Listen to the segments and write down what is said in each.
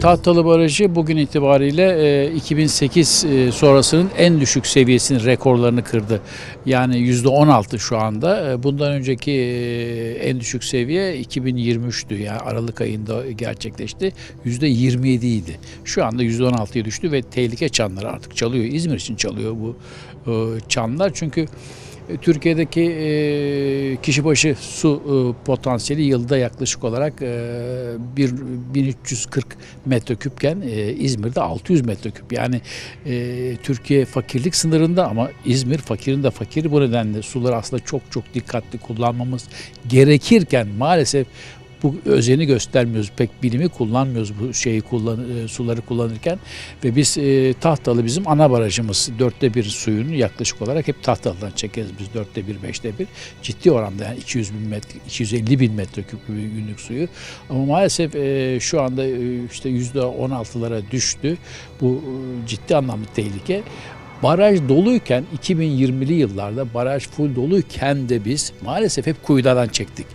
Tahtalı Barajı bugün itibariyle e, 2008 e, sonrasının en düşük seviyesinin rekorlarını kırdı. Yani %16 şu anda. E, Bundan önceki e, en düşük seviye 2023'tü. Yani Aralık ayında gerçekleşti. %27 idi. Şu anda %16'ya düştü ve tehlike çanları artık çalıyor. İzmir için çalıyor bu e, çanlar. Çünkü e, Türkiye'deki e, kişi başı su e, potansiyeli yılda yaklaşık olarak e, bir 1340 metreküpken e, İzmir'de 600 metreküp. Yani e, Türkiye fakirlik sınırında ama İzmir fakirin de fakiri. Bu nedenle suları aslında çok çok dikkatli kullanmamız gerekirken maalesef bu özeni göstermiyoruz. Pek bilimi kullanmıyoruz bu şeyi kullan, e, suları kullanırken ve biz e, Tahtalı bizim ana barajımız. Dörtte bir suyunu yaklaşık olarak hep Tahtalı'dan çekeriz biz. Dörtte bir, beşte bir. Ciddi oranda yani 200 bin metre, 250 bin metreküp günlük suyu. Ama maalesef e, şu anda e, işte yüzde 16'lara düştü. Bu e, ciddi anlamda tehlike. Baraj doluyken 2020'li yıllarda baraj full doluyken de biz maalesef hep kuyulardan çektik.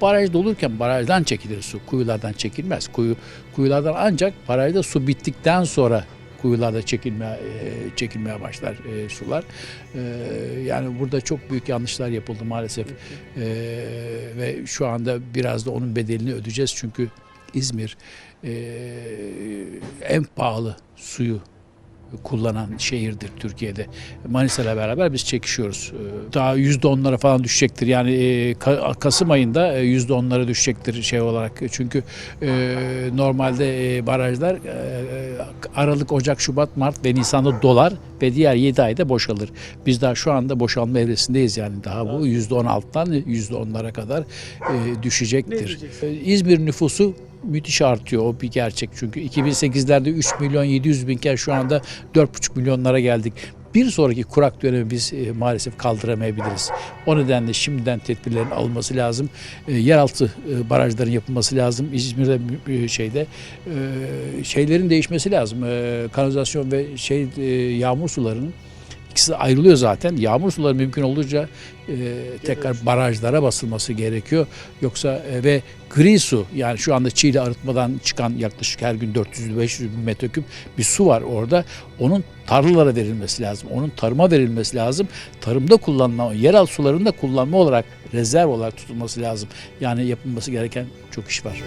Baraj dolurken barajdan çekilir su. Kuyulardan çekilmez. Kuyu kuyulardan ancak barajda su bittikten sonra kuyularda çekilme e, çekilmeye başlar e, sular. E, yani burada çok büyük yanlışlar yapıldı maalesef. E, ve şu anda biraz da onun bedelini ödeyeceğiz çünkü İzmir e, en pahalı suyu kullanan şehirdir Türkiye'de. Manisa ile beraber biz çekişiyoruz. Ee, Daha yüzde onlara falan düşecektir. Yani e, Ka- Kasım ayında e, yüzde onlara düşecektir şey olarak. Çünkü e, normalde e, barajlar e, Aralık, Ocak, Şubat, Mart ve Nisan'da dolar ve diğer 7 ayda boşalır. Biz daha şu anda boşalma evresindeyiz yani daha bu yüzde on alttan yüzde onlara kadar e, düşecektir. E, İzmir nüfusu müthiş artıyor. O bir gerçek. Çünkü 2008'lerde 3 milyon 700 binken şu anda 4,5 milyonlara geldik. Bir sonraki kurak dönemi biz e, maalesef kaldıramayabiliriz. O nedenle şimdiden tedbirlerin alınması lazım. E, yeraltı e, barajların yapılması lazım. İzmir'de e, şeyde e, şeylerin değişmesi lazım. E, kanalizasyon ve şey e, yağmur sularının İkisi de ayrılıyor zaten. Yağmur suları mümkün olunca e, tekrar barajlara basılması gerekiyor. Yoksa e, ve gri su yani şu anda Çiğli arıtmadan çıkan yaklaşık her gün 400-500 bin metreküp bir su var orada. Onun tarlalara verilmesi lazım. Onun tarıma verilmesi lazım. Tarımda kullanma, yerel sularında kullanma olarak rezerv olarak tutulması lazım. Yani yapılması gereken çok iş var.